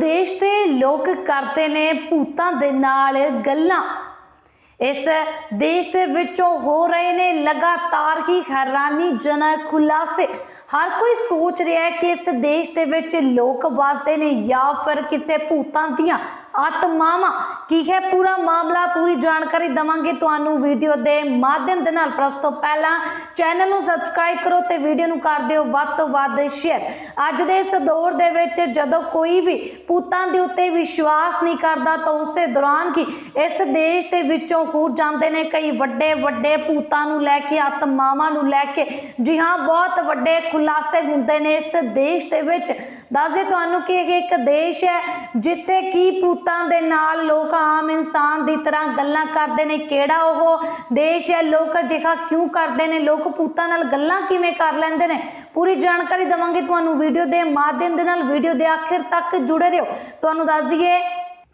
ਦੇਸ਼ ਦੇ ਲੋਕ ਕਰਦੇ ਨੇ ਭੂਤਾਂ ਦੇ ਨਾਲ ਗੱਲਾਂ। ਇਸ ਦੇਸ਼ ਦੇ ਵਿੱਚੋਂ ਹੋ ਰਹੇ ਨੇ ਲਗਾਤਾਰ ਹੀ ਹੈਰਾਨੀਜਨਕ ਖੁਲਾਸੇ। ਹਰ ਕੋਈ ਸੋਚ ਰਿਹਾ ਹੈ ਕਿ ਇਸ ਦੇਸ਼ ਦੇ ਵਿੱਚ ਲੋਕ ਵਸਦੇ ਨੇ ਜਾਂ ਫਿਰ ਕਿਸੇ ਭੂਤਾਂ ਦੀਆਂ ਆਤਮਾਵਾਂ। ਕੀ ਹੈ ਪੂਰਾ ਮਾਮਲਾ? ਪੂਰੀ ਜਾਣਕਾਰੀ ਦਵਾਂਗੇ ਤੁਹਾਨੂੰ ਵੀਡੀਓ ਦੇ ਮਾਧਿਅਮ ਦੇ ਨਾਲ। ਪਰ ਉਸ ਤੋਂ ਪਹਿਲਾਂ ਚੈਨਲ ਨੂੰ ਸਬਸਕ੍ਰਾਈਬ ਕਰੋ ਤੇ ਵੀਡੀਓ ਨੂੰ ਕਰ ਦਿਓ ਵੱਧ ਤੋਂ ਵੱਧ ਸ਼ੇਅਰ। ਅੱਜ ਦੇ ਇਸ ਦੌਰ ਦੇ ਵਿੱਚ ਜਦੋਂ ਕੋਈ ਵੀ ਭੂਤਾਂ ਦੇ ਉੱਤੇ ਵਿਸ਼ਵਾਸ ਨਹੀਂ ਕਰਦਾ ਤਾਂ ਉਸੇ ਦੌਰਾਨ ਕੀ ਇਸ ਦੇਸ਼ ਦੇ ਵਿੱਚੋਂ ਹੋ ਜਾਂਦੇ ਨੇ ਕਈ ਵੱਡੇ ਵੱਡੇ ਭੂਤਾਂ ਨੂੰ ਲੈ ਕੇ, ਆਤਮਾਵਾਂ ਨੂੰ ਲੈ ਕੇ। ਜੀ ਹਾਂ, ਬਹੁਤ ਵੱਡੇ ਖੁਲਾਸੇ ਹੁੰਦੇ ਨੇ ਇਸ ਦੇਸ਼ ਦੇ ਵਿੱਚ। ਦੱਸਦੇ ਤੁਹਾਨੂੰ ਕਿ ਇਹ ਇੱਕ ਦੇਸ਼ ਹੈ ਜਿੱਥੇ ਕੀ ਭੂਤਾਂ ਦੇ ਨਾਲ ਲੋਕ ਆਮ ਇਨਸਾਨ ਦੀ ਤਰ੍ਹਾਂ ਗੱਲਾਂ ਕਰਦੇ ਨੇ, ਕਿਹੜਾ ਉਹ ਦੇਸ਼ ਹੈ? ਲੋਕ ਅਜਿਹਾ ਕਿਉਂ ਕਰਦੇ ਨੇ? ਲੋਕ ਭੂਤਾਂ ਨਾਲ ਗੱਲਾਂ ਕਿਵੇਂ ਕਰ ਲੈਂਦੇ ਨੇ? ਪੂਰੀ ਜਾਣਕਾਰੀ ਦਵਾਂਗੇ ਤੁਹਾਨੂੰ ਵੀਡੀਓ ਦੇ ਮਾਧਿਅਮ ਦੇ ਨਾਲ। ਵੀਡੀਓ ਦੇ ਆਖਿਰ ਤੱਕ ਜੁੜੇ ਰਹੋ। ਤੁਹਾਨੂੰ ਦੱਸ ਦਈਏ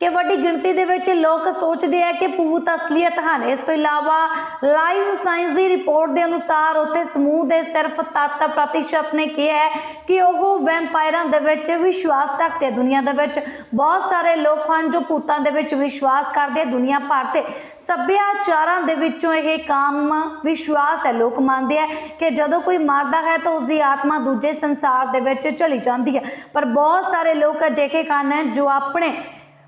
ਕਿ ਵੱਡੀ ਗਿਣਤੀ ਦੇ ਵਿੱਚ ਲੋਕ ਸੋਚਦੇ ਆ ਕਿ ਭੂਤ ਅਸਲੀਅਤ ਹਨ। ਇਸ ਤੋਂ ਇਲਾਵਾ ਲਾਈਵ ਸਾਇੰਸ ਦੀ ਰਿਪੋਰਟ ਦੇ ਅਨੁਸਾਰ ਉੱਥੇ ਸਮੂਹ ਦੇ ਸਿਰਫ 7 ਪ੍ਰਤੀਸ਼ਤ ਨੇ ਕਿਹਾ ਹੈ ਕਿ ਉਹ ਵੈਂਪਾਇਰਾਂ ਦੇ ਵਿੱਚ ਵਿਸ਼ਵਾਸ ਰੱਖਦੇ ਆ। ਦੁਨੀਆ ਦੇ ਵਿੱਚ ਬਹੁਤ ਸਾਰੇ ਲੋਕ ਹਨ ਜੋ ਭੂਤਾਂ ਦੇ ਵਿੱਚ ਵਿਸ਼ਵਾਸ ਕਰਦੇ ਦੁਨੀਆ ਭਰ ਤੇ ਸੱਭਿਆਚਾਰਾਂ ਦੇ ਵਿੱਚੋਂ ਇਹ ਕੰਮ ਵਿਸ਼ਵਾਸ ਹੈ। ਲੋਕ ਮੰਨਦੇ ਆ ਕਿ ਜਦੋਂ ਕੋਈ ਮਰਦਾ ਹੈ ਤਾਂ ਉਸ ਦੀ ਆਤਮਾ ਦੂਜੇ ਸੰਸਾਰ ਦੇ ਵਿੱਚ ਚਲੀ ਜਾਂਦੀ ਹੈ। ਪਰ ਬਹੁਤ ਸਾਰੇ ਲੋਕ ਅਜਿਹੇ ਹਨ ਜੋ ਆਪਣੇ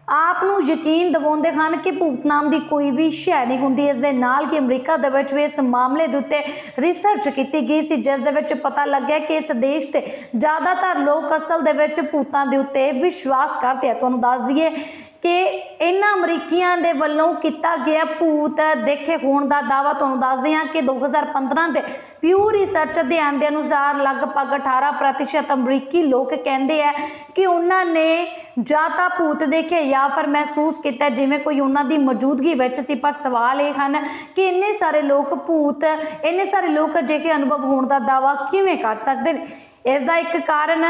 ਆਪ ਨੂੰ ਯਕੀਨ ਦਿਵਾਉਂਦੇ ਹਨ ਕਿ ਭੂਤ ਨਾਮ ਦੀ ਕੋਈ ਵੀ ਸ਼ੈ ਨਹੀਂ ਹੁੰਦੀ। ਇਸ ਦੇ ਨਾਲ ਕਿ ਅਮਰੀਕਾ ਦੇ ਵਿੱਚ ਵੀ ਇਸ ਮਾਮਲੇ ਦੇ ਉੱਤੇ ਰਿਸਰਚ ਕੀਤੀ ਗਈ ਸੀ, ਜਿਸ ਦੇ ਵਿੱਚ ਪਤਾ ਲੱਗਿਆ ਕਿ ਇਸ ਦੇਸ਼ ਤੇ ਜ਼ਿਆਦਾਤਰ ਲੋਕ ਅਸਲ ਦੇ ਵਿੱਚ ਭੂਤਾਂ ਦੇ ਉੱਤੇ ਵਿਸ਼ਵਾਸ ਕਰਦੇ ਆ। ਤੁਹਾਨੂੰ ਦੱਸ ਦਈਏ ਕਿ ਇਹਨਾਂ ਅਮਰੀਕੀਆਂ ਦੇ ਵੱਲੋਂ ਕੀਤਾ ਗਿਆ ਭੂਤ ਦੇਖੇ ਹੋਣ ਦਾ ਦਾਵਾ ਤੁਹਾਨੂੰ ਦੱਸਦੇ ਹਾਂ ਕਿ 2015 ਦੇ ਪਿਊ ਰਿਸਰਚ ਅਧਿਐਨ ਦੇ ਅਨੁਸਾਰ ਲਗਭਗ 18% ਅਮਰੀਕੀ ਲੋਕ ਕਹਿੰਦੇ ਆ ਕਿ ਉਹਨਾਂ ਨੇ ਜਾਂ ਤਾਂ ਭੂਤ ਦੇਖੇ ਜਾਂ ਫਿਰ ਮਹਿਸੂਸ ਕੀਤਾ ਜਿਵੇਂ ਕੋਈ ਉਹਨਾਂ ਦੀ ਮੌਜੂਦਗੀ ਵਿੱਚ ਸੀ, ਪਰ ਸਵਾਲ ਇਹ ਹਨ ਕਿ ਇੰਨੇ ਸਾਰੇ ਲੋਕ ਭੂਤ, ਇੰਨੇ ਸਾਰੇ ਲੋਕ ਅਜਿਹੇ ਅਨੁਭਵ ਹੋਣ ਦਾ ਦਾਵਾ ਕਿਵੇਂ ਕਰ ਸਕਦੇ ਨੇ? ਇਸ ਦਾ ਇੱਕ ਕਾਰਨ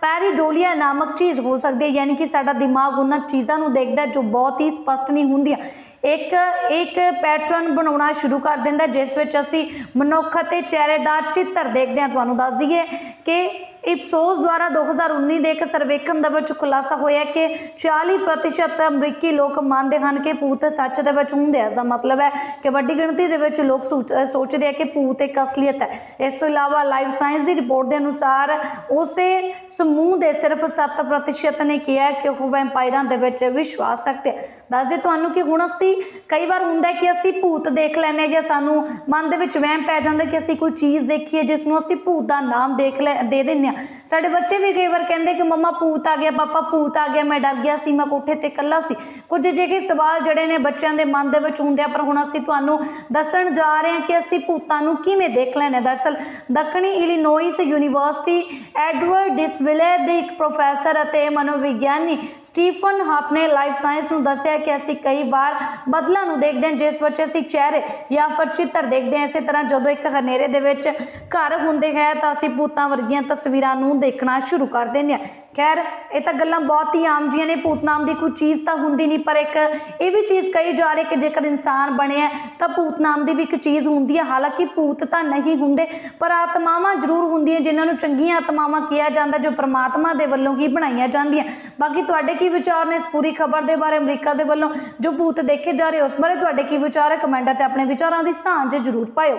ਪੈਰੀਡੋਲੀਆ ਨਾਮਕ ਚੀਜ਼ ਹੋ ਸਕਦੀ ਹੈ, ਯਾਨੀ ਕਿ ਸਾਡਾ ਦਿਮਾਗ ਉਹਨਾਂ ਚੀਜ਼ਾਂ ਨੂੰ ਦੇਖਦਾ ਜੋ ਬਹੁਤ ਹੀ ਸਪਸ਼ਟ ਨਹੀਂ ਹੁੰਦੀਆਂ। ਇੱਕ ਇੱਕ ਪੈਟਰਨ ਬਣਾਉਣਾ ਸ਼ੁਰੂ ਕਰ ਦਿੰਦਾ ਜਿਸ ਵਿੱਚ ਅਸੀਂ ਮਨੁੱਖ ਅਤੇ ਚਿਹਰੇ ਦਾ ਚਿੱਤਰ ਦੇਖਦੇ ਹਾਂ। ਤੁਹਾਨੂੰ ਦੱਸ ਦਈਏ ਕਿ ਇਪਸੋਸ ਦੁਆਰਾ 2019 ਦੇ ਇੱਕ ਸਰਵੇਖਣ ਦੇ ਵਿੱਚ ਖੁਲਾਸਾ ਹੋਇਆ ਕਿ 40% ਅਮਰੀਕੀ ਲੋਕ ਮੰਨਦੇ ਹਨ ਕਿ ਭੂਤ ਸੱਚ ਦੇ ਵਿੱਚ ਹੁੰਦੇ ਆ। ਇਸ ਦਾ ਮਤਲਬ ਹੈ ਕਿ ਵੱਡੀ ਗਿਣਤੀ ਦੇ ਵਿੱਚ ਲੋਕ ਸੋਚ- ਸੋਚਦੇ ਆ ਕਿ ਭੂਤ ਇੱਕ ਅਸਲੀਅਤ ਹੈ। ਇਸ ਤੋਂ ਇਲਾਵਾ ਲਾਈਵ ਸਾਇੰਸ ਦੀ ਰਿਪੋਰਟ ਦੇ ਅਨੁਸਾਰ ਉਸੇ ਸਮੂਹ ਦੇ ਸਿਰਫ 7% ਨੇ ਕਿਹਾ ਕਿ ਉਹ ਵੈਂਪਾਇਰਾਂ ਦੇ ਵਿੱਚ ਵਿਸ਼ਵਾਸ ਰੱਖਦੇ ਆ। ਦੱਸਦੇ ਤੁਹਾਨੂੰ ਕਿ ਹੁਣ ਅਸੀਂ ਕਈ ਵਾਰ ਹੁੰਦਾ ਕਿ ਅਸੀਂ ਭੂਤ ਦੇਖ ਲੈਂਦੇ ਹਾਂ ਜਾਂ ਸਾਨੂੰ ਮਨ ਦੇ ਵਿੱਚ ਵਹਿਮ ਪੈ ਜਾਂਦਾ ਕਿ ਅਸੀਂ ਕੋਈ ਚੀਜ਼ ਦੇਖੀਏ ਜਿਸ ਨੂੰ ਅਸੀਂ ਭੂਤ ਦਾ ਨਾਮ ਦੇਖ ਲੈ, ਦੇ ਦਿੰਦੇ ਹਾਂ ਸਾਡੇ ਬੱਚੇ ਵੀ ਕਈ ਵਾਰ ਕਹਿੰਦੇ ਕਿ ਮੰਮਾ ਭੂਤ ਆ ਗਿਆ, ਪਾਪਾ ਭੂਤ ਆ ਗਿਆ, ਮੈਂ ਡਰ ਗਿਆ ਸੀ, ਮੈਂ ਕੋਠੇ ਤੇ ਇਕੱਲਾ ਸੀ। ਕੁਝ ਅਜਿਹੇ ਸਵਾਲ ਜਿਹੜੇ ਨੇ ਬੱਚਿਆਂ ਦੇ ਮਨ ਦੇ ਵਿੱਚ ਹੁੰਦੇ ਆ, ਪਰ ਹੁਣ ਅਸੀਂ ਤੁਹਾਨੂੰ ਦੱਸਣ ਜਾ ਰਹੇ ਹਾਂ ਕਿ ਅਸੀਂ ਭੂਤਾਂ ਨੂੰ ਕਿਵੇਂ ਦੇਖ ਲੈਣੇ ਦਰਅਸਲ ਦੱਖਣੀ ਇਲੀਨੋਇਸ ਯੂਨੀਵਰਸਿਟੀ ਐਡਵਰਡ ਡਿਸਵਿਲੇ ਦੇ ਇੱਕ ਪ੍ਰੋਫੈਸਰ ਅਤੇ ਮਨੋਵਿਗਿਆਨੀ ਸਟੀਫਨ ਹਾਪ ਨੇ ਲਾਈਫ ਸਾਇੰਸ ਨੂੰ ਦੱਸਿਆ ਕਿ ਅਸੀਂ ਕਈ ਵਾਰ ਬਦਲਾਂ ਨੂੰ ਦੇਖਦੇ ਹਾਂ, ਜਿਸ ਵਿੱਚ ਅਸੀਂ ਚਿਹਰੇ ਜਾਂ ਫਿਰ ਚਿੱਤਰ ਦੇਖਦੇ ਹਾਂ। ਇਸੇ ਤਰ੍ਹਾਂ ਜਦੋਂ ਇੱਕ ਹਨੇਰੇ ਦੇ ਵਿੱਚ ਘਰ ਹੁੰਦੇ ਹੈ ਤਾਂ ਅਸੀਂ ਭੂਤਾਂ ਵਰਗੀਆਂ ਤਸਵੀਰਾਂ ਨੂੰ ਦੇਖਣਾ ਸ਼ੁਰੂ ਕਰ ਦਿੰਦੇ ਹਾਂ ਖੈਰ, ਇਹ ਤਾਂ ਗੱਲਾਂ ਬਹੁਤ ਹੀ ਆਮ ਜੀਆਂ ਨੇ, ਭੂਤ ਨਾਮ ਦੀ ਕੋਈ ਚੀਜ਼ ਤਾਂ ਹੁੰਦੀ ਨਹੀਂ, ਪਰ ਇੱਕ ਇਹ ਵੀ ਚੀਜ਼ ਕਹੀ ਜਾ ਰਹੀ ਕਿ ਜੇਕਰ ਇਨਸਾਨ ਬਣਿਆ ਤਾਂ ਭੂਤ ਨਾਮ ਦੀ ਵੀ ਇੱਕ ਚੀਜ਼ ਹੁੰਦੀ ਹੈ। ਹਾਲਾਂਕਿ ਭੂਤ ਤਾਂ ਨਹੀਂ ਹੁੰਦੇ, ਪਰ ਆਤਮਾਵਾਂ ਜ਼ਰੂਰ ਹੁੰਦੀਆਂ, ਜਿਨ੍ਹਾਂ ਨੂੰ ਚੰਗੀਆਂ ਆਤਮਾਵਾਂ ਕਿਹਾ ਜਾਂਦਾ, ਜੋ ਪ੍ਰਮਾਤਮਾ ਦੇ ਵੱਲੋਂ ਹੀ ਬਣਾਈਆਂ ਜਾਂਦੀਆਂ। ਬਾਕੀ ਤੁਹਾਡੇ ਕੀ ਵਿਚਾਰ ਨੇ ਇਸ ਪੂਰੀ ਖਬਰ ਦੇ ਬਾਰੇ ਅਮਰੀਕਾ ਦੇ ਵੱਲੋਂ? ਜੋ ਭੂਤ ਦੇਖੇ ਜਾ ਰਹੇ, ਉਸ ਬਾਰੇ ਤੁਹਾਡੇ ਕੀ ਵਿਚਾਰ ਹੈ? ਕਮੈਂਟਾਂ 'ਚ ਆਪਣੇ ਵਿਚਾਰਾਂ ਦੀ ਸਾਂਝ ਜ਼ਰੂਰ ਪਾਇਓ।